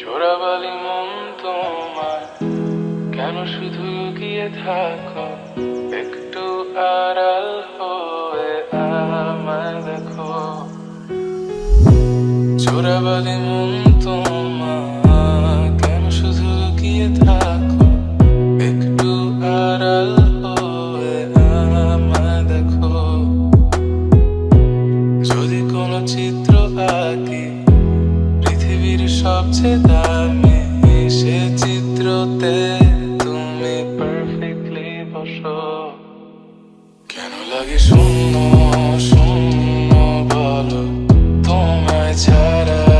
চোরাবালি মন তোমার, কেন শুধু লুকিয়ে থাকো? একটু আড়াল হয়ে আমায় দেখো। চোরাবালি মন তোমার, কেন শুধু লুকিয়ে থাকো? একটু আড়াল হয়ে আমায় দেখো। যদি কোনো চিত্র আঁকি সবচেয়ে দামি সে চিত্রতে তুমি পারফেক্টলি বসো। কেন লাগে শূন্য শূন্য বলো? তোমায় ছাড়া